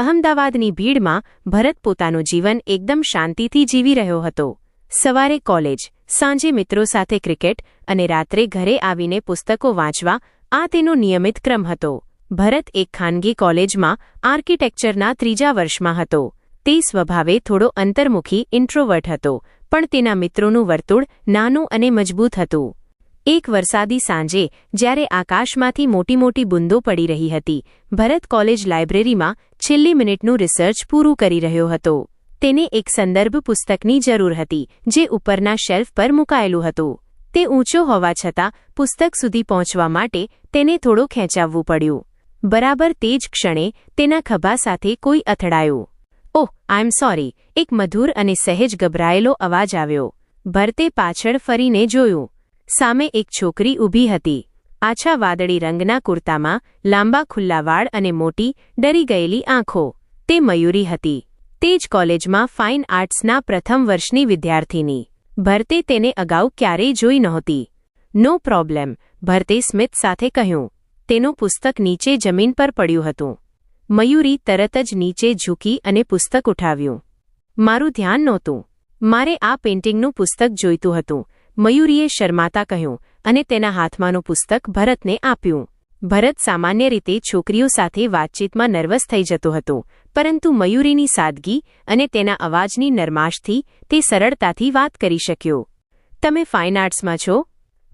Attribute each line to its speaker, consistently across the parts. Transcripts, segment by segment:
Speaker 1: અહમદાવાદની ભીડમાં ભરત પોતાનું જીવન એકદમ શાંતિથી જીવી રહ્યો હતો. સવારે કોલેજ, સાંજે મિત્રો સાથે ક્રિકેટ અને રાત્રે ઘરે આવીને પુસ્તકો વાંચવા, આ તેનો નિયમિત ક્રમ હતો. ભરત એક ખાનગી કોલેજમાં આર્કિટેક્ચરના ત્રીજા વર્ષમાં હતો. તે સ્વભાવે થોડો અંતર્મુખી, ઇન્ટ્રોવર્ટ હતો, પણ તેના મિત્રોનું વર્તુળ નાનું અને મજબૂત હતું. એક વરસાદી સાંજે, જ્યારે આકાશમાંથી મોટી મોટી બુંદો પડી રહી હતી, ભરત કોલેજ લાઇબ્રેરીમાં છેલ્લી મિનિટનું રિસર્ચ પૂરું કરી રહ્યો હતો. તેને એક સંદર્ભ પુસ્તકની જરૂર હતી, જે ઉપરના શેલ્ફ પર મુકાયેલું હતું. તે ઊંચો હોવા છતાં, પુસ્તક સુધી પહોંચવા માટે તેને થોડો ખેંચાવવું પડ્યું. બરાબર તે જ ક્ષણે, તેના ખભા સાથે કોઈ અથડાયું. ઓહ, આઈ એમ સોરી, એક મધુર અને સહેજ ગભરાયેલો અવાજ આવ્યો. ભરતે પાછળ ફરીને જોયું. સામે એક છોકરી ઊભી હતી. આછા વાદળી રંગના કુર્તામાં લાંબા ખુલ્લા વાળ અને મોટી, ડરી ગયેલી આંખો. તે મયુરી હતી. તે જ કોલેજમાં ફાઇન આર્ટ્સના પ્રથમ વર્ષની વિદ્યાર્થીની. ભરતે તેને અગાઉ ક્યારેય જોઈ નહોતી. નો પ્રોબ્લેમ, ભરતે સ્મિત સાથે કહ્યું. તેનું પુસ્તક નીચે જમીન પર પડ્યું હતું. મયુરી તરત જ નીચે ઝૂકી અને પુસ્તક ઉઠાવ્યું. મારું ધ્યાન નહોતું. મારે આ પેઇન્ટિંગનું પુસ્તક જોઈતું હતું. મયુરીએ શરમાતા કહ્યું અને તેના હાથમાંનું પુસ્તક ભરતને આપ્યું. ભરત સામાન્ય રીતે છોકરીઓ સાથે વાતચીતમાં નર્વસ થઈ જતો હતો, પરંતુ મયુરીની સાદગી અને તેના અવાજની નરમાશથી તે સરળતાથી વાત કરી શક્યો. તમે ફાઇન આર્ટ્સમાં છો?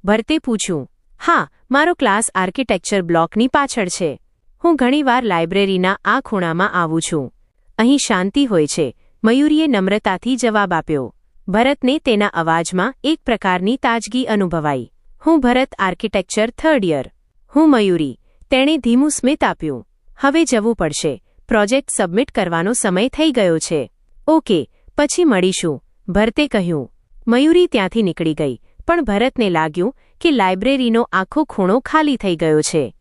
Speaker 1: ભરતે પૂછ્યું. હા, મારો ક્લાસ આર્કિટેક્ચર બ્લોકની પાછળ છે. હું ઘણીવાર લાઇબ્રેરીના આ ખૂણામાં આવું છું. અહીં શાંતિ હોય છે. મયુરીએ નમ્રતાથી જવાબ આપ્યો. ભરતને તેના અવાજમાં એક પ્રકારની તાજગી અનુભવાઈ. હું ભરત આર્કિટેક્ચર થર્ડ યર. હું મયુરી. તેણે ધીમું સ્મિત આપ્યું. હવે જવું પડશે. પ્રોજેક્ટ સબમિટ કરવાનો સમય થઈ ગયો છે. ઓકે, પછી મળીશું. ભરતે કહ્યું. મયુરી ત્યાંથી નીકળી ગઈ, પણ ભરતને લાગ્યું કે લાઇબ્રેરીનો આખો ખૂણો ખાલી થઈ ગયો છે.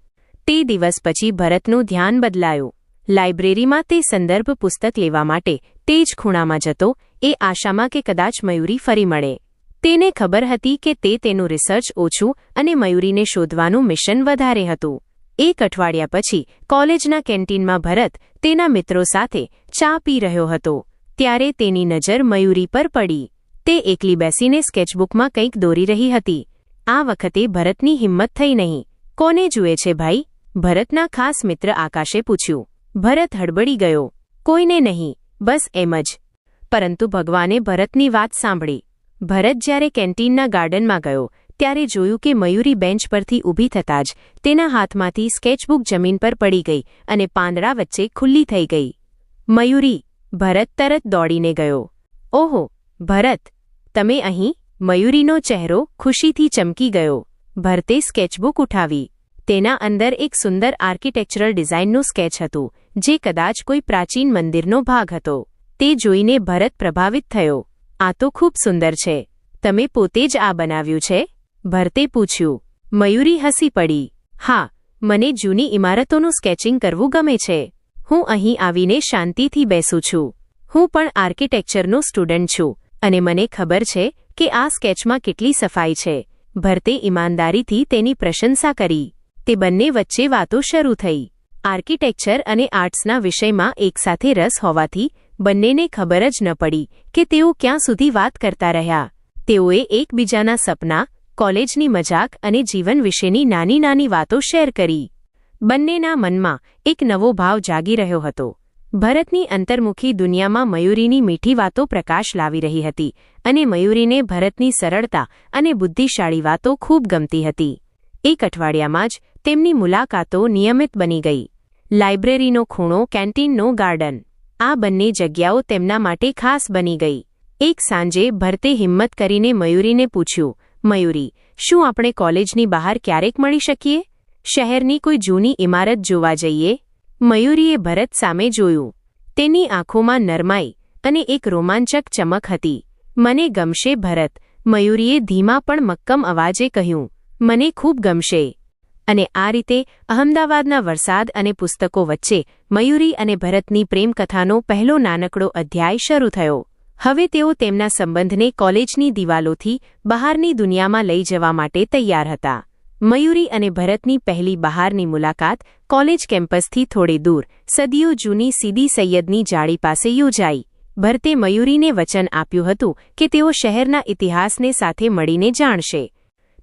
Speaker 1: તે દિવસ પછી ભરતનું ધ્યાન બદલાયું. લાઇબ્રેરીમાં તે સંદર્ભ પુસ્તક લેવા માટે તે જ ખૂણામાં જતો એ આશામાં કે કદાચ મયુરી ફરી મળે. તેને ખબર હતી કે તે તેનું રિસર્ચ ઓછું અને મયુરીને શોધવાનું મિશન વધારે હતું. એક અઠવાડિયા પછી, કોલેજના કેન્ટીનમાં ભરત તેના મિત્રો સાથે ચા પી રહ્યો હતો. ત્યારે તેની નજર મયુરી પર પડી. તે એકલી બેસીને સ્કેચબુકમાં કંઈક દોરી રહી હતી. આ વખતે ભરતની હિંમત થઈ નહીં. કોને જુએ છે ભાઈ? ભરતના ખાસ મિત્ર આકાશે પૂછ્યું. ભરત હડબડી ગયો. કોઈને નહીં. બસ એમ જ. પરંતુ ભગવાને ભરતની વાત સાંભળી. ભરત જ્યારે કેન્ટીનના ગાર્ડનમાં ગયો, ત્યારે જોયું કે મયુરી બેન્ચ પરથી ઊભી થતાં જ તેના હાથમાંથી સ્કેચબુક જમીન પર પડી ગઈ અને પાંદડા વચ્ચે ખુલ્લી થઈ ગઈ. મયુરી, ભરત તરત દોડીને ગયો. ઓહો, ભરત, તમે અહીં? મયુરીનો ચહેરો ખુશીથી ચમકી ગયો. ભરતે સ્કેચબુક ઉઠાવી. તેના અંદર એક સુંદર આર્કિટેક્ચરલ ડિઝાઇનનું સ્કેચ હતું, જે કદાચ કોઈ પ્રાચીન મંદિરનો ભાગ હતો. તે જોઈને ભરત પ્રભાવિત થયો. આ તો ખૂબ સુંદર છે. તમે પોતે જ આ બનાવ્યું છે? ભરતે પૂછ્યું. મયુરી હસી પડી. હા, મને જૂની ઇમારતોનું સ્કેચિંગ કરવું ગમે છે. હું અહીં આવીને શાંતિથી બેસું છું. હું પણ આર્કિટેક્ચરનો સ્ટુડન્ટ છું અને મને ખબર છે કે આ સ્કેચમાં કેટલી સફાઈ છે. ભરતે ઈમાનદારીથી તેની પ્રશંસા કરી. તે બંને વચ્ચે વાતો શરૂ થઈ. આર્કિટેક્ચર અને આર્ટ્સના વિષયમાં એકસાથે રસ હોવાથી બંનેને ખબર જ ન પડી કે તેઓ ક્યાં સુધી વાત કરતા રહ્યા. તેઓએ એકબીજાના સપના, કોલેજની મજાક અને જીવન વિશેની નાની નાની વાતો શેર કરી. બંનેના મનમાં એક નવો ભાવ જાગી રહ્યો હતો. ભરતની અંતર્મુખી દુનિયામાં મયુરીની મીઠી વાતો પ્રકાશ લાવી રહી હતી અને મયુરીને ભરતની સરળતા અને બુદ્ધિશાળી વાતો ખૂબ ગમતી હતી. એક અઠવાડિયામાં જ તેમની મુલાકાતો નિયમિત બની ગઈ. લાઇબ્રેરીનો ખૂણો, કેન્ટીનનો ગાર્ડન આ બંને જગ્યાઓ તેમના માટે ખાસ બની ગઈ. એક સાંજે ભરતે હિંમત કરીને મયુરીને પૂછ્યું, મયુરી, શું આપણે કોલેજની બહાર ક્યારેક મળી શકીએ? શહેરની કોઈ જૂની ઇમારત જોવા જઈએ? મયુરીએ ભરત સામે જોયું. તેની આંખોમાં નરમાઈ અને એક રોમાંચક ચમક હતી. મને ગમશે ભરત, મયુરીએ ધીમા પણ મક્કમ અવાજે કહ્યું. મને ખૂબ ગમશે. અને આ રીતે અહમદાવાદના વરસાદ અને પુસ્તકો વચ્ચે મયુરી અને ભરતની પ્રેમકથાનો પહેલો નાનકડો અધ્યાય શરૂ થયો. હવે તેઓ તેમના સંબંધને કોલેજની દિવાલોથી બહારની દુનિયામાં લઈ જવા માટે તૈયાર હતા. મયુરી અને ભરતની પહેલી બહારની મુલાકાત કોલેજ કેમ્પસથી થોડે દૂર, સદીઓ જૂની સીદી સૈયદની જાળી પાસે યોજાઈ. ભરતે મયુરીને વચન આપ્યું હતું કે તેઓ શહેરના ઇતિહાસને સાથે મળીને જાણશે.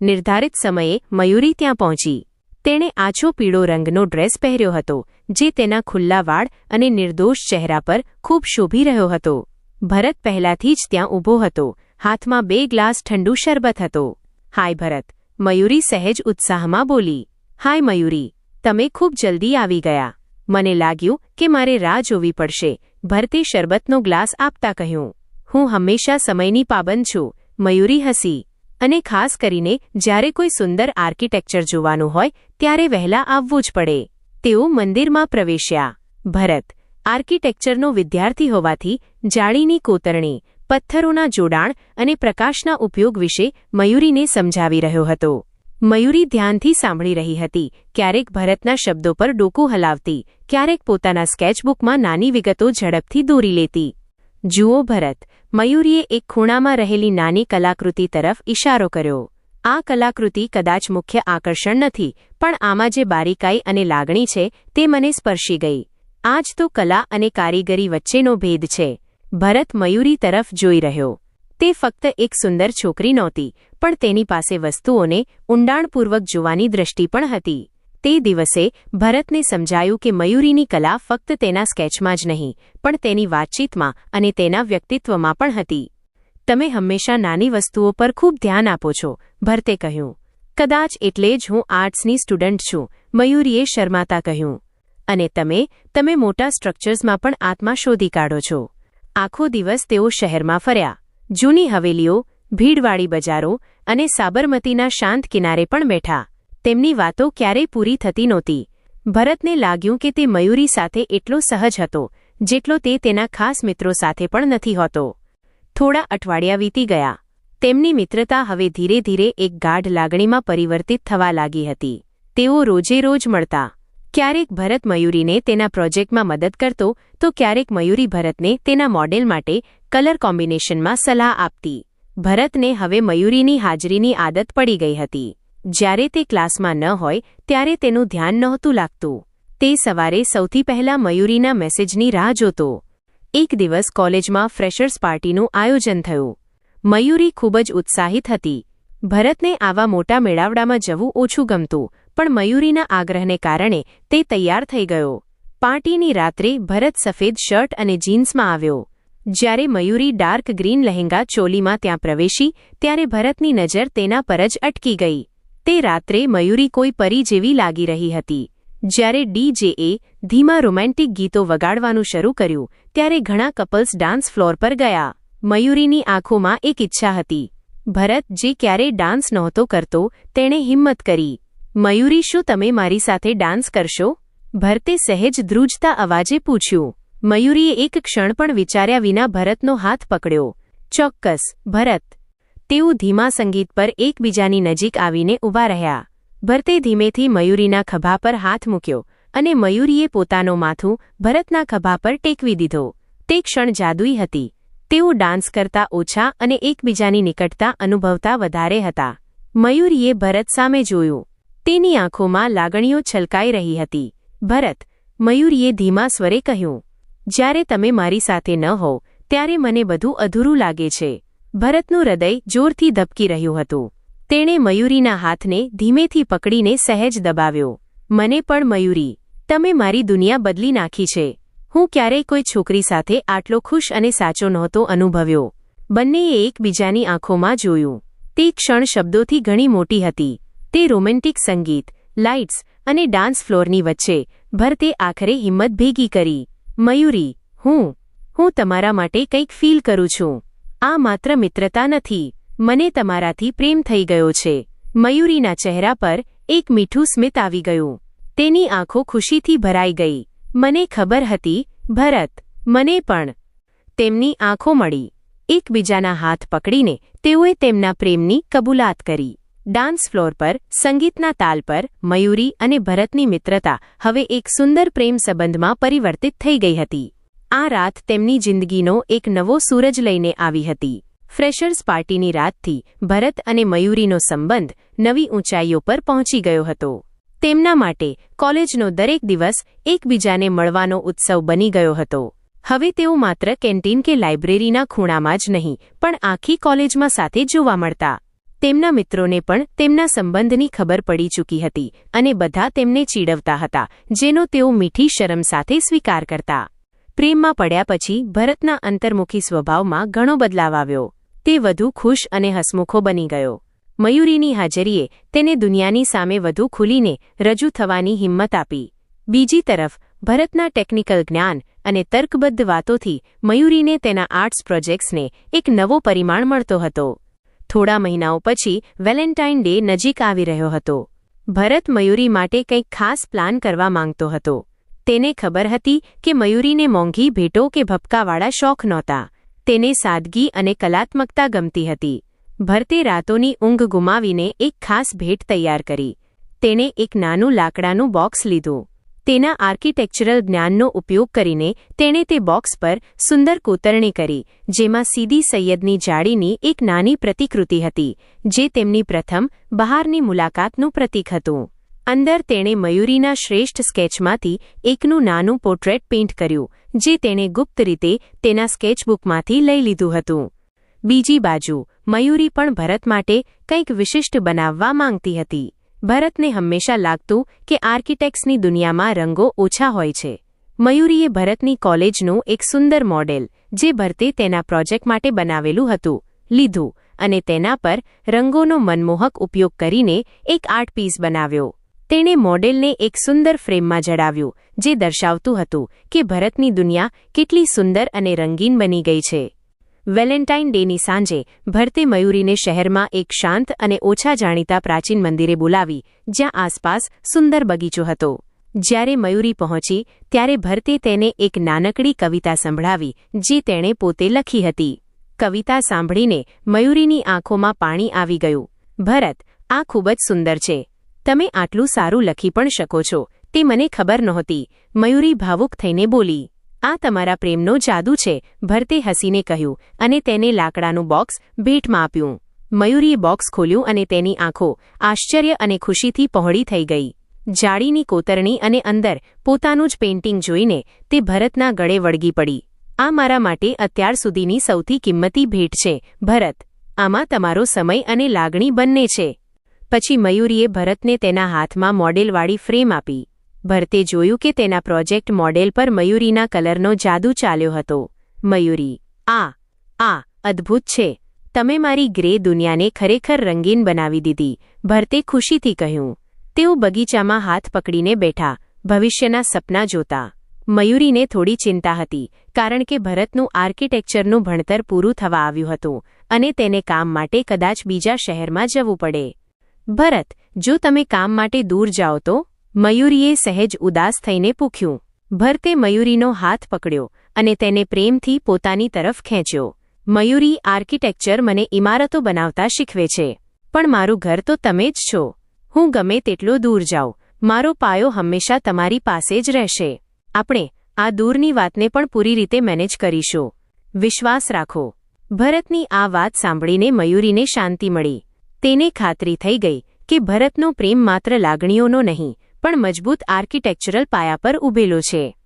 Speaker 1: નિર્ધારિત સમયે મયુરી ત્યાં પહોંચી. તેણે આછો પીળો રંગનો ડ્રેસ પહેર્યો હતો, જે તેના ખુલ્લા વાળ અને નિર્દોષ ચહેરા પર ખૂબ શોભી રહ્યો હતો. ભરત પહેલાથી જ ત્યાં ઊભો હતો, હાથમાં બે ગ્લાસ ઠંડુ શરબત હતો. હાય ભરત, મયુરી સહેજ ઉત્સાહમાં બોલી. હાય મયુરી, તમે ખૂબ જલ્દી આવી ગયા. મને લાગ્યું કે મારે રાહ જોવી પડશે. ભરતે શરબતનો ગ્લાસ આપતા કહ્યું. હું હંમેશા સમયની પાબંદ છું. મયુરી હસી. અને ખાસ કરીને જ્યારે કોઈ સુંદર આર્કિટેક્ચર જોવાનું હોય ત્યારે વહેલા આવવું જ પડે. તેઓ મંદિરમાં પ્રવેશ્યા. ભરત, આર્કિટેક્ચરનો વિદ્યાર્થી હોવાથી જાળીની કોતરણી, પથ્થરોના જોડાણ અને પ્રકાશના ઉપયોગ વિશે મયુરીને સમજાવી રહ્યો હતો. મયુરી ધ્યાનથી સાંભળી રહી હતી. ક્યારેક ભરતના શબ્દો પર ડોકું હલાવતી, ક્યારેક પોતાના સ્કેચબુકમાં નાની વિગતો ઝડપથી દોરી લેતી. જુઓ ભરત, મયુરીએ એક ખૂણામાં રહેલી નાની કલાકૃતિ તરફ ઇશારો કર્યો. આ કલાકૃતિ કદાચ મુખ્ય આકર્ષણ નથી, પણ આમાં જે બારીકાઈ અને લાગણી છે, તે મને સ્પર્શી ગઈ. આ જ તો કલા અને કારીગરી વચ્ચેનો ભેદ છે. ભરત મયુરી તરફ જોઈ રહ્યો. તે ફક્ત એક સુંદર છોકરી નહોતી, પણ તેની પાસે વસ્તુઓને ઊંડાણપૂર્વક જોવાની દ્રષ્ટિ પણ હતી. તે દિવસે ભરતને સમજાયું કે મયુરીની કલા ફક્ત તેના સ્કેચમાં જ નહીં, પણ તેની વાતચીતમાં અને તેના વ્યક્તિત્વમાં પણ હતી. તમે હંમેશા નાની વસ્તુઓ પર ખૂબ ધ્યાન આપો છો, ભરતે કહ્યું. કદાચ એટલે જ હું આર્ટ્સની સ્ટુડન્ટ છું, મયુરીએ શર્માતા કહ્યું. અને તમે તમે મોટા સ્ટ્રક્ચર્સમાં પણ આત્મા શોધી કાઢો છો. આખો દિવસ તેઓ શહેરમાં ફર્યા. જૂની હવેલીઓ, ભીડવાળી બજારો અને સાબરમતીના શાંત કિનારે પણ બેઠા. તેમની વાતો ક્યારેય પૂરી થતી નહોતી. ભરતને લાગ્યું કે તે મયુરી સાથે એટલો સહજ હતો, જેટલો તે તેના ખાસ મિત્રો સાથે પણ નથી હોતો. થોડા અઠવાડિયા વીતી ગયા. તેમની મિત્રતા હવે ધીરે ધીરે એક ગાઢ લાગણીમાં પરિવર્તિત થવા લાગી હતી. તેઓ રોજે રોજ મળતા. ક્યારેક ભરત મયુરીને તેના પ્રોજેક્ટમાં મદદ કરતો, તો ક્યારેક મયુરી ભરતને તેના મોડેલ માટે કલર કોમ્બિનેશનમાં સલાહ આપતી. ભરતને હવે મયુરીની હાજરીની આદત પડી ગઈ હતી. જ્યારે તે ક્લાસમાં ન હોય, ત્યારે તેનું ધ્યાન નહોતું લાગતું. તે સવારે સૌથી પહેલા મયુરીના મેસેજની રાહ જોતો. એક દિવસ કોલેજમાં ફ્રેશર્સ પાર્ટીનું આયોજન થયું. મયુરી ખૂબ જ ઉત્સાહિત હતી. ભરતને આવા મોટા મેળાવડામાં જવું ઓછું ગમતું, પણ મયુરીના આગ્રહને કારણે તે તૈયાર થઈ ગયો. પાર્ટીની રાત્રે ભરત સફેદ શર્ટ અને જીન્સમાં આવ્યો. જ્યારે મયુરી ડાર્ક ગ્રીન લહેંગા ચોલીમાં ત્યાં પ્રવેશી, ત્યારે ભરતની નજર તેના પર જ અટકી ગઈ. તે રાત્રે મયુરી કોઈ પરી જેવી લાગી રહી હતી. જ્યારે ડીજેએ ધીમા રોમેન્ટિક ગીતો વગાડવાનું શરૂ કર્યું, ત્યારે ઘણા કપલ્સ ડાન્સ ફ્લોર પર ગયા. મયુરીની આંખોમાં એક ઈચ્છા હતી. ભરત જે ક્યારેય ડાન્સ નહોતો કરતો, તેણે હિંમત કરી. મયુરી, શું તમે મારી સાથે ડાન્સ કરશો? ભરતે સહેજ ધ્રુજતા અવાજે પૂછ્યું. મયુરીએ એક ક્ષણ પણ વિચાર્યા વિના ભરતનો હાથ પકડ્યો. ચોક્કસ, ભરત. તેઓ ધીમા સંગીત પર એકબીજાની નજીક આવીને ઊભા રહ્યા. ભરતે ધીમેથી મયુરીના ખભા પર હાથ મૂક્યો અને મયુરીએ પોતાનો માથું ભરતના ખભા પર ટેકવી દીધો. તે ક્ષણ જાદુઈ હતી. તેઓ ડાન્સ કરતા ઓછા અને એકબીજાની નિકટતા અનુભવતા વધારે હતા. મયુરીએ ભરત સામે જોયું. તેની આંખોમાં લાગણીઓ છલકાઈ રહી હતી. ભરત, મયુરીએ ધીમા સ્વરે કહ્યું, જ્યારે તમે મારી સાથે ન હો ત્યારે મને બધું અધૂરું લાગે છે. ભરતનું હૃદય જોરથી ધબકી રહ્યું હતું. તેણે મયુરીના હાથને ધીમેથી પકડીને સહેજ દબાવ્યો. મને પણ મયુરી, તમે મારી દુનિયા બદલી નાખી છે. હું ક્યારેય કોઈ છોકરી સાથે આટલો ખુશ અને સાચો નહોતો અનુભવ્યો. બંનેએ એકબીજાની આંખોમાં જોયું. તે ક્ષણ શબ્દોથી ઘણી મોટી હતી. તે રોમેન્ટિક સંગીત, લાઇટ્સ અને ડાન્સ ફ્લોરની વચ્ચે ભરતે આખરે હિંમત ભેગી કરી. મયુરી, હું હું તમારા માટે કંઈક ફીલ કરું છું. આ માત્ર મિત્રતા નથી. મને તમારાથી પ્રેમ થઈ ગયો છે. મયુરીના ચહેરા પર એક મીઠું સ્મિત આવી ગયું. તેની આંખો ખુશીથી ભરાઈ ગઈ. મને ખબર હતી, ભરત, મને પણ. તેમની આંખો મળી. એકબીજાના હાથ પકડીને તેઓએ તેમના પ્રેમની કબૂલાત કરી. ડાન્સ ફ્લોર પર, સંગીતના તાલ પર, મયુરી અને ભરતની મિત્રતા હવે એક સુંદર પ્રેમ સંબંધમાં પરિવર્તિત થઈ ગઈ હતી. આ રાત તેમની જિંદગીનો એક નવો સૂરજ લઈને આવી હતી. ફ્રેશર્સ પાર્ટીની રાતથી ભરત અને મયુરીનો સંબંધ નવી ઊંચાઈઓ પર પહોંચી ગયો હતો. તેમના માટે કોલેજનો દરેક દિવસ એકબીજાને મળવાનો ઉત્સવ બની ગયો હતો. હવે તેઓ માત્ર કેન્ટીન કે લાઇબ્રેરીના ખૂણામાં જ નહીં, પણ આખી કોલેજમાં સાથે જોવા મળતા. તેમના મિત્રોને પણ તેમના સંબંધની ખબર પડી ચૂકી હતી અને બધા તેમને ચીડવતા હતા, જેનો તેઓ મીઠી શરમ સાથે સ્વીકાર કરતા. પ્રેમમાં પડ્યા પછી ભરતના અંતર્મુખી સ્વભાવમાં ઘણો બદલાવ આવ્યો. તે વધુ ખુશ અને હસમુખો બની ગયો. મયુરીની હાજરીએ તેને દુનિયાની સામે વધુ ખુલીને રજૂ થવાની હિંમત આપી. બીજી તરફ, ભરતના ટેકનિકલ જ્ઞાન અને તર્કબદ્ધ વાતોથી મયુરીને તેના આર્ટ્સ પ્રોજેક્ટ્સને એક નવો પરિમાણ મળતો હતો. થોડા મહિનાઓ પછી, વેલેન્ટાઇન ડે નજીક આવી રહ્યો હતો. ભરત મયુરી માટે કંઈક ખાસ પ્લાન કરવા માંગતો હતો. તેને ખબર હતી કે મયુરીને મોંઘી ભેટો કે ભપકાવાળા શોખ નહોતા. તેને સાદગી અને કલાત્મકતા ગમતી હતી. ભરતે રાતોની ઊંઘ ગુમાવીને એક ખાસ ભેટ તૈયાર કરી. તેણે એક નાનું લાકડાનું બોક્સ લીધું. તેના આર્કિટેક્ચરલ જ્ઞાનનો ઉપયોગ કરીને તેણે તે બોક્સ પર સુંદર કોતરણી કરી, જેમાં સીદી સૈયદની જાળીની એક નાની પ્રતિકૃતિ હતી, જે તેમની પ્રથમ બહારની મુલાકાતનું પ્રતીક હતું. અંદર તેણે મયુરીના શ્રેષ્ઠ સ્કેચમાંથી એકનું નાનું પોર્ટ્રેટ પેઇન્ટ કર્યું જે તેણે ગુપ્ત રીતે તેના સ્કેચબુકમાંથી લઈ લીધું હતું. બીજી બાજુ, મયુરી પણ ભરત માટે કંઈક વિશિષ્ટ બનાવવા માંગતી હતી. ભરતને હંમેશા લાગતું કે આર્કિટેક્ટ્સની દુનિયામાં રંગો ઓછા હોય છે. મયુરીએ ભરતની કોલેજનું એક સુંદર મોડેલ, જે ભરતે તેના પ્રોજેક્ટ માટે બનાવેલું હતું, લીધું અને તેના પર રંગોનો મનમોહક ઉપયોગ કરીને એક આર્ટ પીસ બનાવ્યો. તેણે મોડેલને એક સુંદર ફ્રેમમાં જડાવ્યું, જે દર્શાવતું હતું કે ભરતની દુનિયા કેટલી સુંદર અને રંગીન બની ગઈ છે. વેલેન્ટાઇન ડેની સાંજે, ભરતે મયુરીને શહેરમાં એક શાંત અને ઓછા જાણીતા પ્રાચીન મંદિરે બોલાવી, જ્યાં આસપાસ સુંદર બગીચો હતો. જ્યારે મયુરી પહોંચી, ત્યારે ભરતે તેને એક નાનકડી કવિતા સંભળાવી, જે તેણે પોતે લખી હતી. કવિતા સાંભળીને મયુરીની આંખોમાં પાણી આવી ગયું. ભરત, આ ખૂબ જ સુંદર છે. તમે આટલું સારું લખી પણ શકો છો. તે મને ખબર નહોતી. મયુરી ભાવુક થઈને બોલી, આ તમારા પ્રેમનો જાદુ છે, ભરતે હસીને કહ્યું, અને તેને લાકડાનું બોક્સ ભેટમાં આપ્યું. મયુરીએ બોક્સ ખોલ્યું અને તેની આંખો આશ્ચર્ય અને ખુશીથી પહોળી થઈ ગઈ. જાળીની કોતરણી અને અંદર પોતાનું જ પેઇન્ટિંગ જોઈને તે ભરતના ગળે વળગી પડી. આ મારા માટે અત્યાર સુધીની સૌથી કિંમતી ભેટ છે, ભરત. આમાં તમારો સમય અને લાગણી બંને છે. પછી મયુરીએ ભરતને તેના હાથમાં મોડેલવાળી ફ્રેમ આપી. ભરતે જોયું કે તેના પ્રોજેક્ટ મોડેલ પર મયુરીના કલરનો જાદુ ચાલ્યો હતો. મયુરી, આ આ અદ્ભુત છે. તમે મારી ગ્રે દુનિયાને ખરેખર રંગીન બનાવી દીધી. ભરતે ખુશીથી કહ્યું. તેઓ બગીચામાં હાથ પકડીને બેઠા, ભવિષ્યના સપના જોતા. મયુરીને થોડી ચિંતા હતી, કારણ કે ભરતનું આર્કિટેક્ચરનું ભણતર પૂરું થવા આવ્યું હતું અને તેને કામ માટે કદાચ બીજા શહેરમાં જવું પડે. ભરત, જો તમે કામ માટે દૂર જાઓ તો? મયુરીએ સહેજ ઉદાસ થઈને પૂખ્યું ભરતે મયુરીનો હાથ પકડ્યો અને તેને પ્રેમથી પોતાની તરફ ખેંચ્યો. મયુરી આર્કિટેક્ચર મને ઇમારતો બનાવતા શીખવે છે, પણ મારું ઘર તો તમે જ છો. હું ગમે તેટલો દૂર જાઉં, મારો પાયો હંમેશા તમારી પાસે જ રહેશે. આપણે આ દૂરની વાતને પણ પૂરી રીતે મેનેજ કરીશું. વિશ્વાસ રાખો. ભરતની આ વાત સાંભળીને મયુરીને શાંતિ મળી. તેને ખાતરી થઈ ગઈ કે ભરતનો પ્રેમ માત્ર લાગણીઓનો નહીં, પણ મજબૂત આર્કિટેક્ચરલ પાયા પર ઊભેલો છે.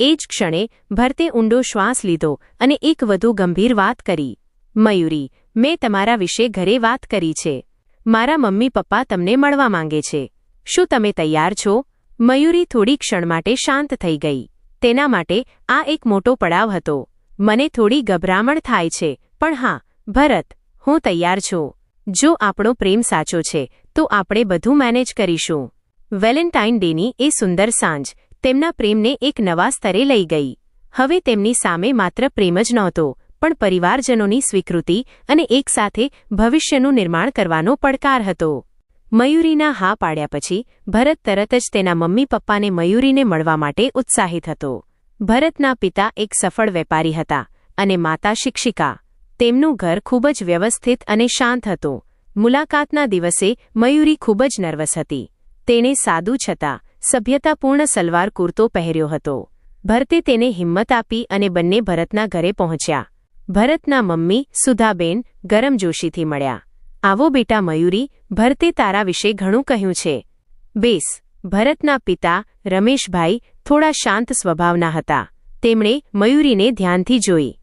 Speaker 1: એ જ ક્ષણે ભરતે ઊંડો શ્વાસ લીધો અને એક વધુ ગંભીર વાત કરી. મયુરી, મેં તમારા વિશે ઘરે વાત કરી છે. મારા મમ્મી પપ્પા તમને મળવા માંગે છે. શું તમે તૈયાર છો મયુરી થોડી ક્ષણ માટે શાંત થઈ ગઈ. તેના માટે આ એક મોટો પડાવ હતો. મને થોડી ગભરામણ થાય છે, પણ હા, ભરત, હું તૈયાર છું. જો આપણો પ્રેમ સાચો છે, તો આપણે બધું મેનેજ કરીશું. વેલેન્ટાઇન ડેની એ સુંદર સાંજ, તેમના પ્રેમને એક નવા સ્તરે લઈ ગઈ. હવે તેમની સામે માત્ર પ્રેમ જ નહોતો, પણ પરિવારજનોની સ્વીકૃતિ અને એકસાથે ભવિષ્યનું નિર્માણ કરવાનો પડકાર હતો. મયુરીના હા પાડ્યા પછી, ભરત તરત જ તેના મમ્મી પપ્પાને મયુરીને મળવા માટે ઉત્સાહિત હતો. ભરતના પિતા એક સફળ વેપારી હતા અને માતા શિક્ષિકા. તેમનું ઘર ખૂબ જ વ્યવસ્થિત અને શાંત હતું. મુલાકાતના દિવસે મયુરી ખૂબ જ નર્વસ હતી. તેણે સાદું છતાં સભ્યતાપૂર્ણ સલવાર કુર્તો પહેર્યો હતો. ભરતે તેને હિંમત આપી અને બંને ભરતના ઘરે પહોંચ્યા. ભરતના મમ્મી, સુધાબેન, ગરમ જોશીથી મળ્યા. આવો બેટા મયુરી, ભરતે તારા વિશે ઘણું કહ્યું છે. બેસ, ભરતના પિતા, રમેશભાઈ, થોડા શાંત સ્વભાવના હતા. તેમણે મયુરીને ધ્યાનથી જોઈ.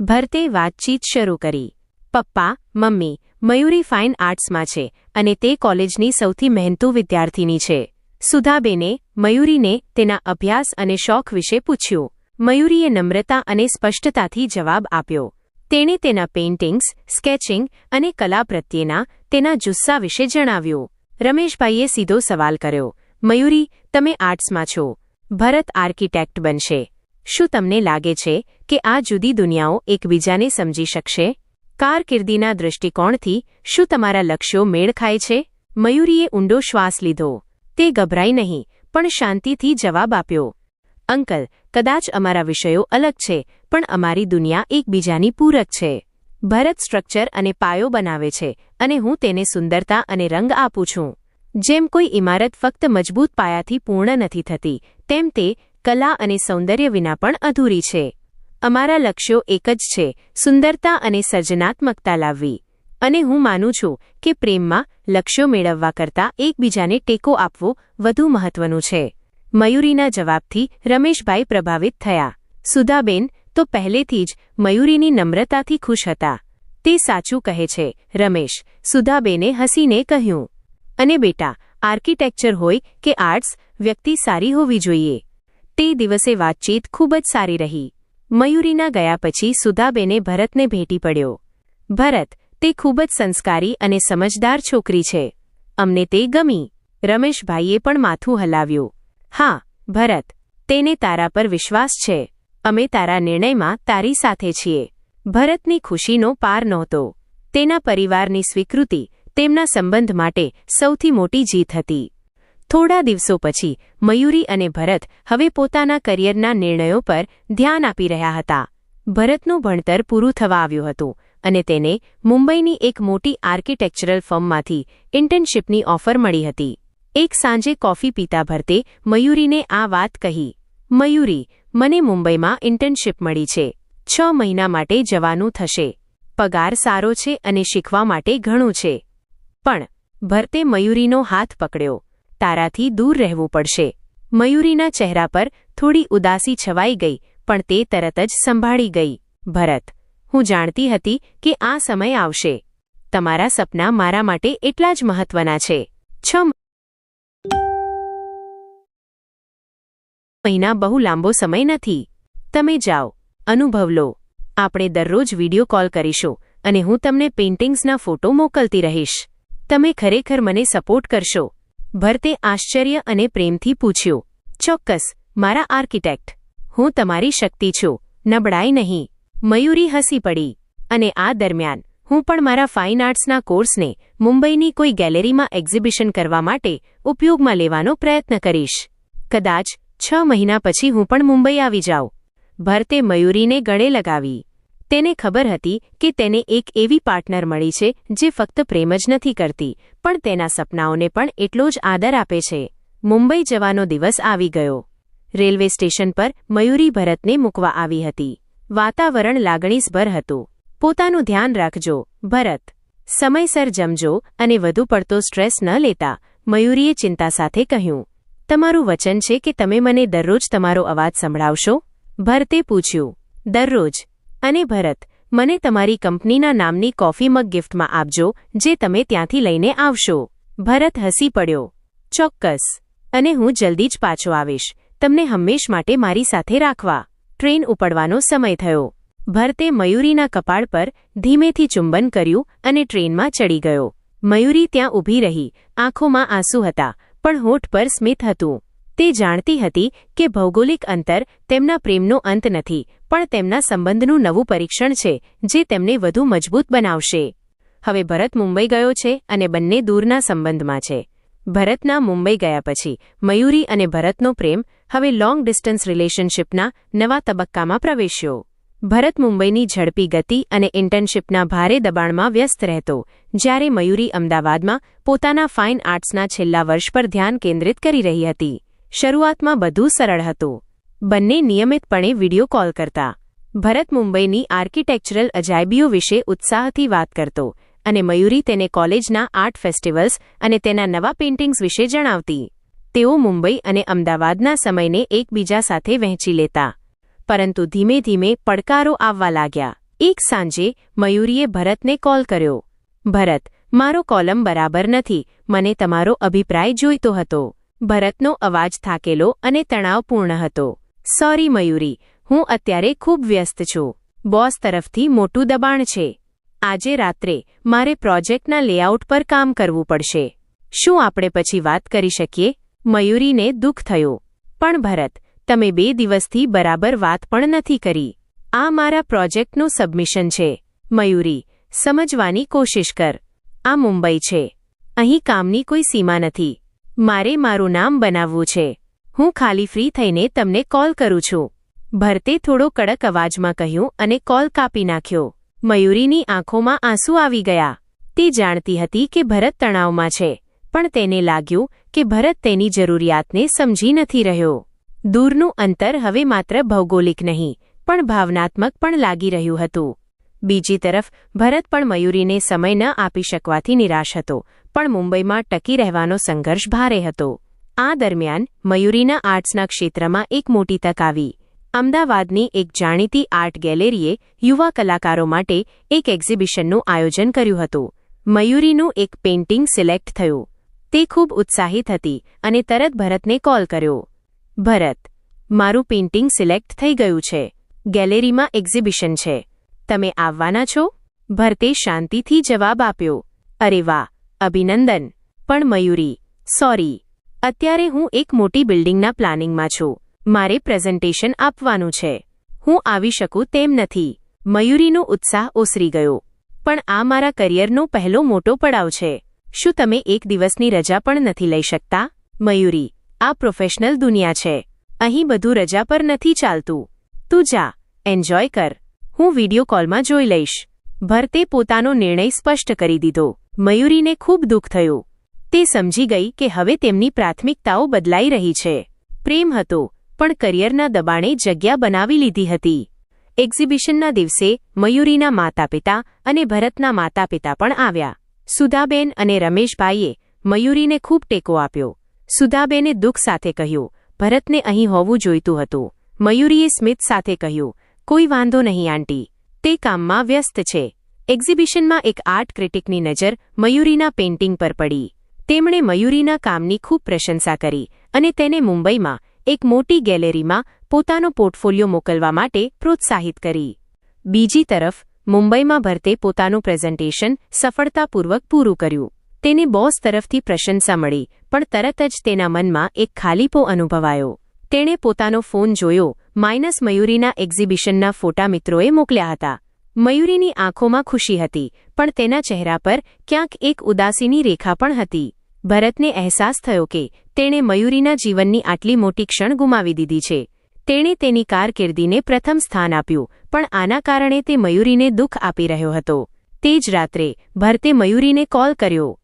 Speaker 1: ભરતે વાતચીત શરૂ કરી. પપ્પા, મમ્મી, મયુરી ફાઇન આર્ટ્સમાં છે અને તે કોલેજની સૌથી મહેનતુ વિદ્યાર્થીની છે. સુધાબેને, મયુરીને તેના અભ્યાસ અને શોખ વિશે પૂછ્યું. મયુરીએ નમ્રતા અને સ્પષ્ટતાથી જવાબ આપ્યો. તેણે તેના પેઇન્ટિંગ્સ, સ્કેચિંગ અને કલા પ્રત્યેના તેના જુસ્સા વિશે જણાવ્યું. રમેશભાઈએ સીધો સવાલ કર્યો. મયુરી, તમે આર્ટ્સમાં છો. ભરત આર્કિટેક્ટ બનશે. શું તમને લાગે છે કે આ જુદી દુનિયાઓ એકબીજાને સમજી શકશે? કારકિર્દીના દૃષ્ટિકોણથી શું તમારા લક્ષ્યો મેળ ખાય છે? મયુરીએ ઊંડો શ્વાસ લીધો. તે ગભરાઈ નહીં, પણ શાંતિથી જવાબ આપ્યો. અંકલ, કદાચ અમારા વિષયો અલગ છે, પણ અમારી દુનિયા એકબીજાની પૂરક છે. ભરત સ્ટ્રક્ચર અને પાયો બનાવે છે, અને હું તેને સુંદરતા અને રંગ આપું છું. જેમ કોઈ ઇમારત ફક્ત મજબૂત પાયાથી પૂર્ણ નથી થતી, તેમ તે કલા અને સૌંદર્ય વિના પણ અધૂરી છે. અમારા લક્ષ્યો એક જ છે, સુંદરતા અને સર્જનાત્મકતા લાવવી. અને હું માનું છું કે પ્રેમમાં લક્ષ્યો મેળવવા કરતાં એકબીજાને ટેકો આપવો વધુ મહત્વનું છે. મયુરીના જવાબથી રમેશભાઈ પ્રભાવિત થયા. સુધાબેન, તો પહેલેથી જ મયુરીની નમ્રતાથી ખુશ હતા. તે સાચું કહે છે, રમેશ. સુધાબેને હસીને કહ્યું. અને બેટા, આર્કિટેક્ચર હોય કે આર્ટ્સ, વ્યક્તિ સારી હોવી જોઈએ. તે દિવસે વાતચીત ખૂબ જ સારી રહી. મયુરીના ગયા પછી સુધાબેને ભરતને ભેટી પડ્યો. ભરત, તે ખૂબ જ સંસ્કારી અને સમજદાર છોકરી છે. અમને તે ગમી. રમેશભાઈએ પણ માથું હલાવ્યું. હા, ભરત, તેને તારા પર વિશ્વાસ છે. અમે તારા નિર્ણયમાં તારી સાથે છીએ. ભરતની ખુશીનો પાર નહોતો. તેના પરિવારની સ્વીકૃતિ તેમના સંબંધ માટે સૌથી મોટી જીત હતી. થોડા દિવસો પછી મયુરી અને ભરત હવે પોતાના કરિયરના નિર્ણયો પર ધ્યાન આપી રહ્યા હતા. ભરતનું ભણતર પૂરું થવા આવ્યું હતું અને તેને મુંબઈની એક મોટી આર્કિટેક્ચરલ ફર્મમાંથી ઇન્ટર્નશીપની ઓફર મળી હતી. એક સાંજે કોફી પીતા ભરતે મયુરીને આ વાત કહી, મયુરી, મને મુંબઈમાં ઇન્ટર્નશીપ મળી છે. છ મહિના માટે જવાનું થશે. પગાર સારો છે અને શીખવા માટે ઘણું છે. પણ ભરતે મયુરીનો હાથ પકડ્યો. તારાથી દૂર રહેવું પડશે. મયુરીના ચહેરા પર થોડી ઉદાસી છવાઈ ગઈ, પણ તે તરત જ સંભાળી ગઈ. ભરત, હું જાણતી હતી કે આ સમય આવશે. તમારા સપના મારા માટે એટલા જ મહત્વના છે. છ મહિના બહુ લાંબો સમય નથી. તમે જાઓ, અનુભવ લો. આપણે દરરોજ વિડિયો કોલ કરીશું અને હું તમને પેઇન્ટિંગ્સના ફોટો મોકલતી રહીશ. તમે ખરેખર મને સપોર્ટ કરશો. ભરતે આશ્ચર્ય અને પ્રેમથી પૂછ્યું, ચોક્કસ, મારા આર્કિટેક્ટ, હું તમારી શક્તિ છું, નબળાઈ નહીં, મયુરી હસી પડી, અને આ દરમિયાન હું પણ મારા ફાઇન આર્ટ્સના કોર્સને મુંબઈની કોઈ ગેલેરીમાં એક્ઝિબિશન કરવા માટે ઉપયોગમાં લેવાનો પ્રયત્ન કરીશ. કદાચ છ મહિના પછી હું પણ મુંબઈ આવી જાઉં. ભરતે મયુરીને ગળે લગાવી. તેને ખબર હતી કે તેને એક એવી પાર્ટનર મળી છે, જે ફક્ત પ્રેમ જ નથી કરતી, પણ તેના સપનાઓને પણ એટલો જ આદર આપે છે. મુંબઈ જવાનો દિવસ આવી ગયો. રેલવે સ્ટેશન પર મયુરી ભરતને મૂકવા આવી હતી. વાતાવરણ લાગણીસભર હતું. પોતાનું ધ્યાન રાખજો, ભરત. સમયસર જમજો અને વધુ પડતો સ્ટ્રેસ ન લેતા, મયુરીએ ચિંતા સાથે કહ્યું, તમારું વચન છે કે તમે મને દરરોજ તમારો અવાજ સંભળાવશો? ભરતે પૂછ્યું, દરરોજ. અને ભરત, મને તમારી કંપનીના નામની કોફી મગ ગિફ્ટમાં આપજો, જે તમે ત્યાંથી લઈને આવશો. ભરત હસી પડ્યો. ચોક્કસ. અને હું જલ્દી જ પાછો આવીશ. તમને હંમેશ માટે મારી સાથે રાખવા. ટ્રેન ઉપડવાનો સમય થયો. ભરતે મયુરીના કપાળ પર ધીમેથી ચુંબન કર્યું અને ટ્રેનમાં ચડી ગયો. મયુરી ત્યાં ઊભી રહી. આંખોમાં આંસુ હતા, પણ હોઠ પર સ્મિત હતું. તે જાણતી હતી કે ભૌગોલિક અંતર તેમના પ્રેમનો અંત નથી, પણ તેમના સંબંધનું નવું પરીક્ષણ છે, જે તેમને વધુ મજબૂત બનાવશે. હવે ભરત મુંબઈ ગયો છે અને બંને દૂરના સંબંધમાં છે. ભરતના મુંબઈ ગયા પછી, મયુરી અને ભરતનો પ્રેમ હવે લોંગ ડિસ્ટન્સ રિલેશનશિપના નવા તબક્કામાં પ્રવેશ્યો. ભરત મુંબઈની ઝડપી ગતિ અને ઇન્ટર્નશીપના ભારે દબાણમાં વ્યસ્ત રહેતો, જ્યારે મયુરી અમદાવાદમાં પોતાના ફાઇન આર્ટ્સના છેલ્લા વર્ષ પર ધ્યાન કેન્દ્રિત કરી રહી હતી. શરૂઆતમાં બધું સરળ હતું. બંને નિયમિતપણે વિડિયો કોલ કરતા. ભરત મુંબઈની આર્કિટેક્ચરલ અજાયબીઓ વિશે ઉત્સાહથી વાત કરતો અને મયુરી તેને કોલેજના આર્ટ ફેસ્ટિવલ્સ અને તેના નવા પેઇન્ટિંગ્સ વિશે જણાવતી. તેઓ મુંબઈ અને અમદાવાદના સમયને એકબીજા સાથે વહેંચી લેતા. પરંતુ ધીમે ધીમે પડકારો આવવા લાગ્યા. એક સાંજે મયુરીએ ભરતને કોલ કર્યો. ભરત, મારો કોલમ બરાબર નથી. મને તમારો અભિપ્રાય જોઈતો હતો. ભરતનો અવાજ થાકેલો અને તણાવપૂર્ણ હતો. સોરી, મયુરી, હું અત્યારે ખૂબ વ્યસ્ત છું. બોસ તરફથી મોટું દબાણ છે. આજે રાત્રે મારે પ્રોજેક્ટના લેઆઉટ પર કામ કરવું પડશે. શું આપણે પછી વાત કરી શકીએ? મયુરીને દુઃખ થયું. પણ ભરત, તમે બે દિવસથી બરાબર વાત પણ નથી કરી. આ મારા પ્રોજેક્ટનું સબમિશન છે. મયુરી, સમજવાની કોશિશ કર. આ મુંબઈ છે. અહીં કામની કોઈ સીમા નથી. મારે મારું નામ બનાવવું છે. હું ખાલી ફ્રી થઈને તમને કોલ કરું છું. ભરતે થોડો કડક અવાજમાં કહ્યું અને કોલ કાપી નાખ્યો. મયુરીની આંખોમાં આંસુ આવી ગયા. તે જાણતી હતી કે ભરત તણાવમાં છે, પણ તેને લાગ્યું કે ભરત તેની જરૂરિયાતને સમજી નથી રહ્યો. દૂરનું અંતર હવે માત્ર ભૌગોલિક નહીં, પણ ભાવનાત્મક પણ લાગી રહ્યું હતું. બીજી તરફ, ભરત પણ મયુરીને સમય ન આપી શકવાથી નિરાશ હતો. પણ મુંબઈમાં ટકી રહેવાનો સંઘર્ષ ભારે હતો. આ દરમિયાન મયુરીના આર્ટ્સના ક્ષેત્રમાં એક મોટી તક આવી. અમદાવાદની એક જાણીતી આર્ટ ગેલેરીએ યુવા કલાકારો માટે એક એક્ઝિબિશનનું આયોજન કર્યું હતું. મયુરીનું એક પેઇન્ટિંગ સિલેક્ટ થયું. તે ખૂબ ઉત્સાહિત હતી અને તરત ભરતને કોલ કર્યો. ભરત, મારું પેઇન્ટિંગ સિલેક્ટ થઈ ગયું છે. ગેલેરીમાં એક્ઝિબિશન છે. તમે આવવાના છો? ભરતે શાંતિથી જવાબ આપ્યો. અરે વાહ! અભિનંદન. પણ મયુરી સોરી અત્યારે હું એક મોટી બિલ્ડિંગના પ્લાનિંગમાં છું. મારે પ્રેઝન્ટેશન આપવાનું છે. હું આવી શકું તેમ નથી. મયુરીનો ઉત્સાહ ઓસરી ગયો. પણ આ મારા કરિયરનો પહેલો મોટો પડાવ છે. શું તમે એક દિવસની રજા પણ નથી લઈ શકતા? મયુરી, આ પ્રોફેશનલ દુનિયા છે. અહીં બધું રજા પર નથી ચાલતું. તું જા, એન્જોય કર. હું વિડિયો કોલમાં જોઈ લઈશ. ભરતે પોતાનો નિર્ણય સ્પષ્ટ કરી દીધો. મયુરીને ખૂબ દુઃખ થયું. તે સમજી ગઈ કે હવે તેમની પ્રાથમિકતાઓ બદલાઈ રહી છે. પ્રેમ હતો, પણ કરિયરના દબાણે જગ્યા બનાવી લીધી હતી. એક્ઝિબિશનના દિવસે મયુરીના માતાપિતા અને ભરતના માતાપિતા પણ આવ્યા. સુધાબેન અને રમેશભાઈએ મયુરીને ખૂબ ટેકો આપ્યો. સુધાબેને દુઃખ સાથે કહ્યું, ભરતને અહીં હોવું જોઈતું હતું. મયુરીએ સ્મિત સાથે કહ્યું, કોઈ વાંધો નહીં, આંટી. તે કામમાં વ્યસ્ત છે. એક્ઝિબિશનમાં એક આર્ટ ક્રિટિકની નજર મયુરીના પેઇન્ટિંગ પર પડી. તેમણે મયુરીના કામની ખૂબ પ્રશંસા કરી અને તેને મુંબઈમાં એક મોટી ગેલેરીમાં પોતાનો પોર્ટફોલિયો મોકલવા માટે પ્રોત્સાહિત કરી. બીજી તરફ, મુંબઈમાં ભરતે પોતાનું પ્રેઝન્ટેશન સફળતાપૂર્વક પૂરું કર્યું. તેને બોસ તરફથી પ્રશંસા મળી, પણ તરત જ તેના મનમાં એક ખાલીપો અનુભવાયો. તેણે પોતાનો ફોન જોયો, માઇનસ મયુરીના એક્ઝિબિશનના ફોટા મિત્રોએ મોકલ્યા હતા. મયુરીની આંખોમાં ખુશી હતી, પણ તેના ચહેરા પર ક્યાંક એક ઉદાસીની રેખા પણ હતી. ભરતને અહેસાસ થયો કે તેણે મયુરીના જીવનની આટલી મોટી ક્ષણ ગુમાવી દીધી છે. તેણે તેની કારકિર્દીને પ્રથમ સ્થાન આપ્યું, પણ આના કારણે તે મયુરીને દુઃખ આપી રહ્યો હતો. તે જ રાત્રે ભરતે મયુરીને કોલ કર્યો.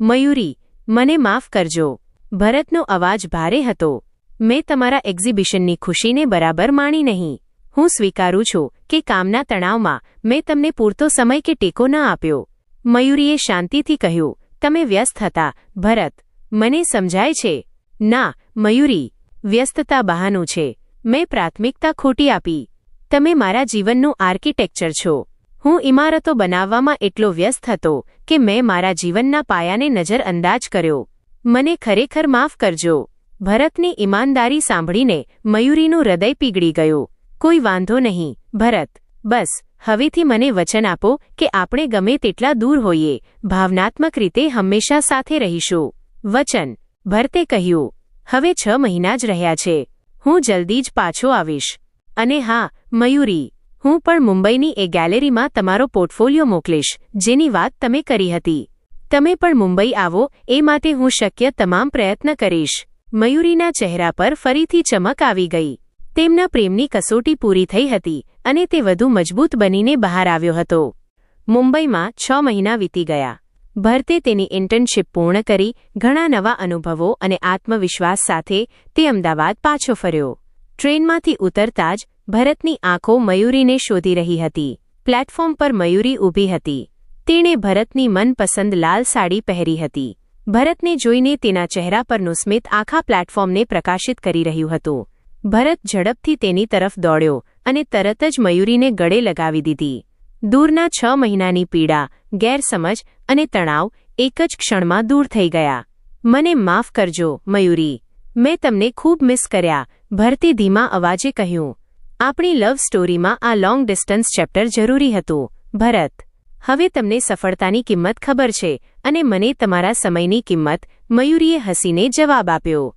Speaker 1: મયુરી, મને માફ કરજો. ભરતનો અવાજ ભારે હતો. મેં તમારા એક્ઝિબિશનની ખુશીને બરાબર માણી નહીં. હું સ્વીકારું છું. કે કામના તણાવમાં મેં તમને પૂરતો સમય કે ટેકો ન આપ્યો. મયુરીએ શાંતિથી કહ્યું, તમે વ્યસ્ત હતા, ભરત. મને સમજાય છે. ના, મયુરી, વ્યસ્તતા બહાનું છે. મેં પ્રાથમિકતા ખોટી આપી. તમે મારા જીવનનું આર્કિટેક્ચર છો. હું ઇમારતો બનાવવામાં એટલો વ્યસ્ત હતો કે મેં મારા જીવનના પાયાને નજરઅંદાજ કર્યો. મને ખરેખર માફ કરજો. ભરતની ઈમાનદારી સાંભળીને મયુરીનું હૃદય પીગળી ગયું. કોઈ વાંધો નહીં, ભરત, બસ, હવેથી મને વચન આપો કે આપણે ગમે તેટલા દૂર હોઈએ, ભાવનાત્મક રીતે હંમેશા સાથે રહીશું. વચન, ભરતે કહ્યું, હવે છ મહિના જ રહ્યા છે, હું જલ્દી જ પાછો આવીશ. અને હા, મયુરી, હું પણ મુંબઈની એ ગેલેરીમાં તમારો પોર્ટફોલિયો મોકલીશ, જેની વાત તમે કરી હતી. તમે પણ મુંબઈ આવો, એ માટે હું શક્ય તમામ પ્રયત્ન કરીશ. મયુરીના ચહેરા પર ફરીથી ચમક આવી ગઈ. તેમના પ્રેમની કસોટી પૂરી થઈ હતી અને તે વધુ મજબૂત બનીને બહાર આવ્યો હતો. મુંબઈમાં છ મહિના વીતી ગયા. ભરતે તેની ઇન્ટર્નશીપ પૂર્ણ કરી, ઘણા નવા અનુભવો અને આત્મવિશ્વાસ સાથે તે અમદાવાદ પાછો ફર્યો. ટ્રેનમાંથી ઉતરતા જ ભરતની આંખો મયુરીને શોધી રહી હતી. પ્લેટફોર્મ પર મયુરી ઊભી હતી. તેણે ભરતની મનપસંદ લાલ સાડી પહેરી હતી. ભરતને જોઈને તેના ચહેરા પરનું સ્મિત આખા પ્લેટફોર્મને પ્રકાશિત કરી રહ્યું હતું. ભરત ઝડપથી તેની તરફ દોડ્યો અને તરત જ મયુરીને ગળે લગાવી દીધી. દૂરના છ મહિનાની પીડા, ગેરસમજ અને તણાવ એક જ ક્ષણમાં દૂર થઈ ગયા. મને માફ કરજો, મયુરી. મેં તમને ખૂબ મિસ કર્યા, ભરતી ધીમા અવાજે કહ્યું. આપણી લવ સ્ટોરીમાં આ લોંગ ડિસ્ટન્સ ચેપ્ટર જરૂરી હતું. ભરત, હવે તમને સફળતાની કિંમત ખબર છે અને મને તમારા સમયની કિંમત, મયુરીએ હસીને જવાબ આપ્યો.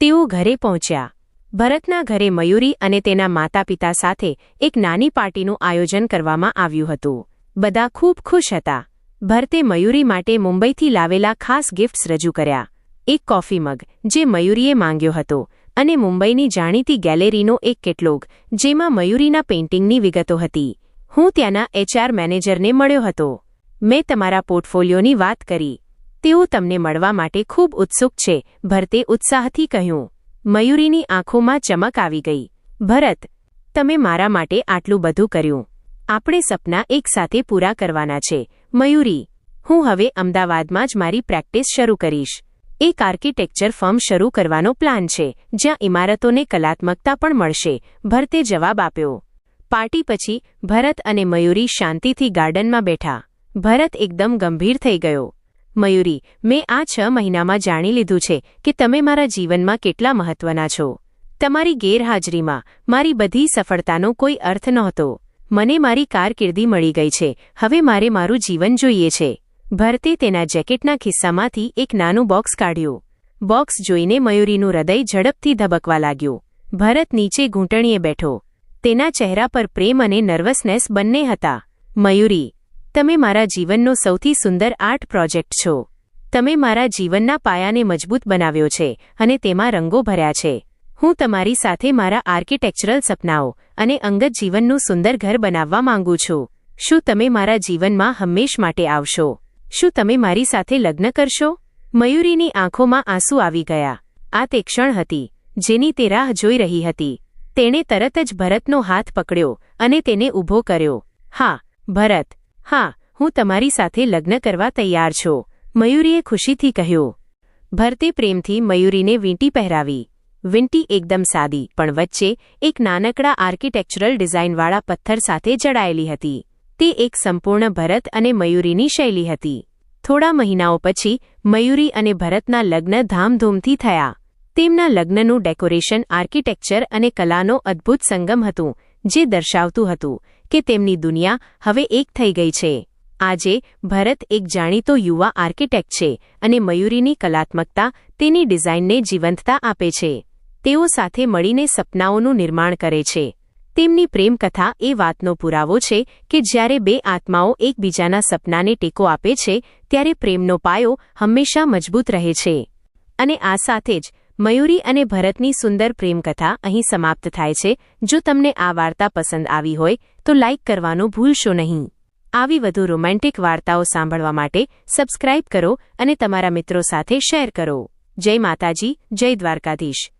Speaker 1: તેઓ ઘરે પહોંચ્યા. ભરતના ઘરે મયુરી અને તેના માતા પિતા સાથે એક નાની પાર્ટીનું આયોજન કરવામાં આવ્યું હતું. બધા ખૂબ ખુશ હતા. ભરતે મયુરી માટે મુંબઈથી લાવેલા ખાસ ગિફ્ટ્સ રજૂ કર્યા. એક કોફી મગ જે મયુરીએ માંગ્યો હતો, અને મુંબઈની જાણીતી ગેલેરીનો એક કેટલોગ, જેમાં મયુરીના પેઇન્ટિંગની વિગતો હતી. હું ત્યાંના એચઆર મેનેજરને મળ્યો હતો. મેં તમારા પોર્ટફોલિયોની વાત કરી. તેઓ તમને મળવા માટે ખૂબ ઉત્સુક છે, ભરતે ઉત્સાહથી કહ્યું. મયુરીની આંખોમાં ચમક આવી ગઈ. ભરત, તમે મારા માટે આટલું બધું કર્યું. આપણે સપના એકસાથે પૂરા કરવાના છે. મયુરી, હું હવે અમદાવાદમાં જ મારી પ્રેક્ટિસ શરૂ કરીશ. એક આર્કિટેક્ચર ફર્મ શરૂ કરવાનો પ્લાન છે, જ્યાં ઇમારતોને કલાત્મકતા પણ મળશે. ભરતે જવાબ આપ્યો. પાર્ટી પછી ભરત અને મયુરી શાંતિથી ગાર્ડનમાં બેઠા. ભરત એકદમ ગંભીર થઈ ગયો. મયુરી, મેં આ છ મહિનામાં જાણી લીધું છે કે તમે મારા જીવનમાં કેટલા મહત્વના છો. તમારી ગેરહાજરીમાં મારી બધી સફળતાનો કોઈ અર્થ નહોતો. મને મારી કારકિર્દી મળી ગઈ છે. હવે મારે મારું જીવન જોઈએ છે. ભરતે તેના જેકેટના ખિસ્સામાંથી એક નાનું બોક્સ કાઢ્યું. બોક્સ જોઈને મયુરીનું હૃદય ઝડપથી ધબકવા લાગ્યું. ભરત નીચે ઘૂંટણીએ બેઠો. તેના ચહેરા પર પ્રેમ અને નર્વસનેસ બંને હતા. મયુરી તમે મારા જીવનનો સૌથી સુંદર આર્ટ પ્રોજેક્ટ છો. તમે મારા જીવનના પાયાને મજબૂત બનાવ્યો છે અને તેમાં રંગો ભર્યા છે. હું તમારી સાથે મારા આર્કિટેક્ચરલ સપનાઓ અને અંગત જીવનનું સુંદર ઘર બનાવવા માંગુ છું. શું તમે મારા જીવનમાં હંમેશ માટે આવશો? શું તમે મારી સાથે લગ્ન કરશો? મયુરીની આંખોમાં આંસુ આવી ગયા. આ તે ક્ષણ હતી જેની તે રાહ જોઈ રહી હતી. તેણે તરત જ ભરતનો હાથ પકડ્યો અને તેને ઊભો કર્યો. હા, ભરત હા, હું તમારી સાથે લગ્ન કરવા તૈયાર છું, મયુરીએ ખુશીથી કહ્યું. ભરતે પ્રેમથી મયુરીને વીંટી પહેરાવી. વીંટી એકદમ સાદી, પણ વચ્ચે એક નાનકડા આર્કિટેક્ચરલ ડિઝાઇનવાળા પથ્થર સાથે જડાયેલી હતી. તે એક સંપૂર્ણ ભરત અને મયુરીની શૈલી હતી. થોડા મહિનાઓ પછી, મયુરી અને ભરતના લગ્ન ધામધૂમથી થયા. તેમના લગ્નનું ડેકોરેશન આર્કિટેક્ચર અને કલાનો અદ્ભુત સંગમ હતું, જે દર્શાવતું હતું કે તેમની દુનિયા હવે એક થઈ ગઈ છે. આજે ભરત એક જાણીતો યુવા આર્કિટેક્ટ છે અને મયુરીની કલાત્મકતા તેની ડિઝાઇનને જીવંતતા આપે છે. તેઓ સાથે મળીને સપનાઓનું નિર્માણ કરે છે. તેમની પ્રેમકથા એ વાતનો પુરાવો છે કે જ્યારે બે આત્માઓ એકબીજાના સપનાને ટેકો આપે છે, ત્યારે પ્રેમનો પાયો હંમેશા મજબૂત રહે છે. અને આ સાથે જ મયુરી અને ભરતની સુંદર પ્રેમકથા અહીં સમાપ્ત થાય છે. જો તમને આ વાર્તા પસંદ આવી હોય તો લાઇક કરવાનું ભૂલશો નહીં. આવી વધુ રોમેન્ટિક વાર્તાઓ સાંભળવા માટે સબસ્ક્રાઇબ કરો અને તમારા મિત્રો સાથે શેર કરો. જય માતાજી, જય દ્વારકાધીશ.